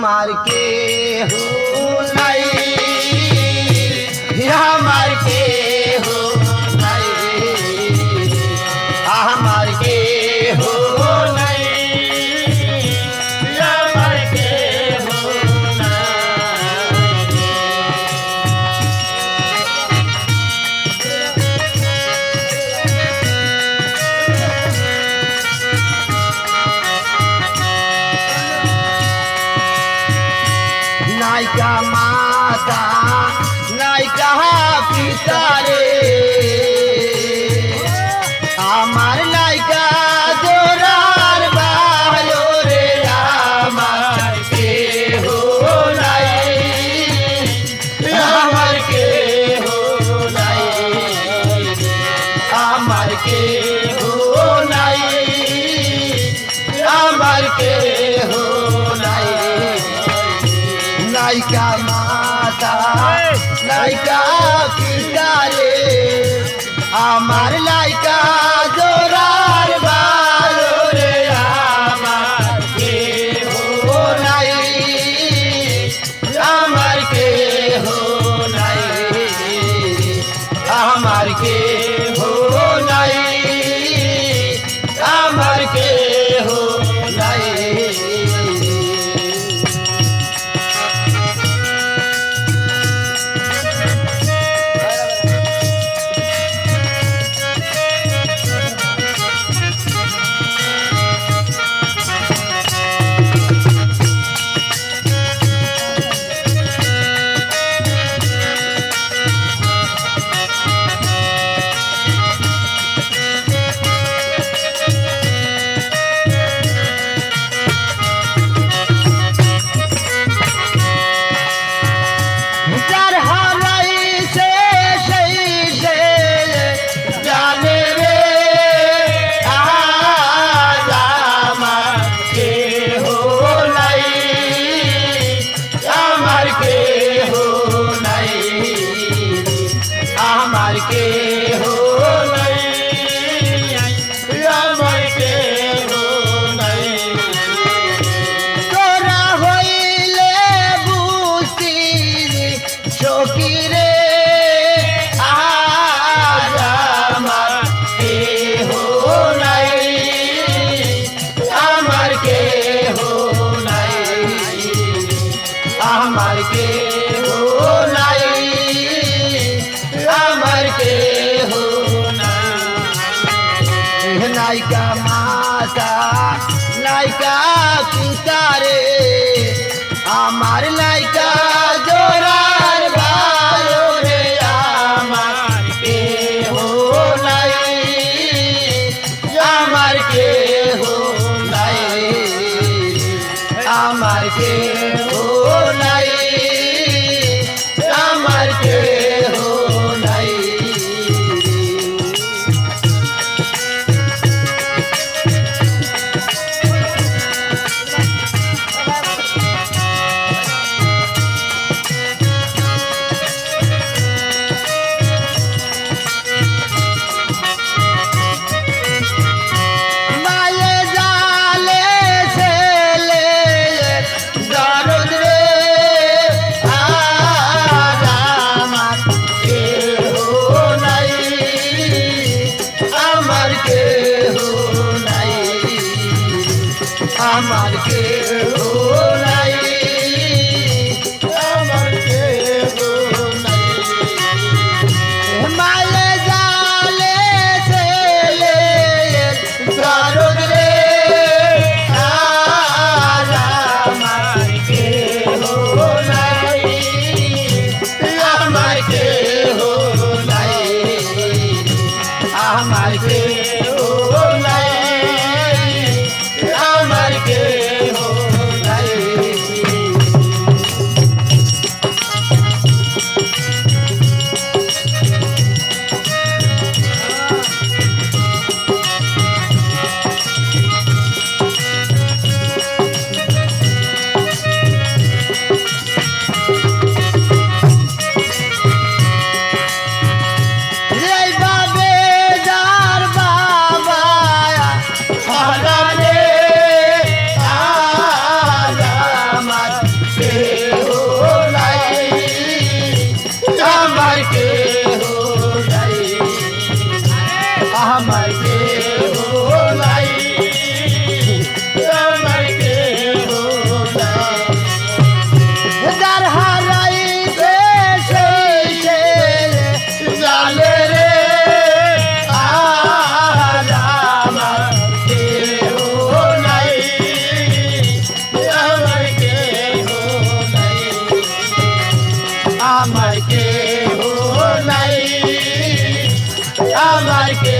मार के हो নাইকা মাতা নাইকা পিতা লাইকা মাতা লাইকা পিতা রে আমার লাইকা কুতারে, আমার লাইকা জোরার ভালো রে, আমার কে হো নাই, আমার কে হো নাই, আমার কে হো নাই। my dear. Oh, আমার কে আমার কে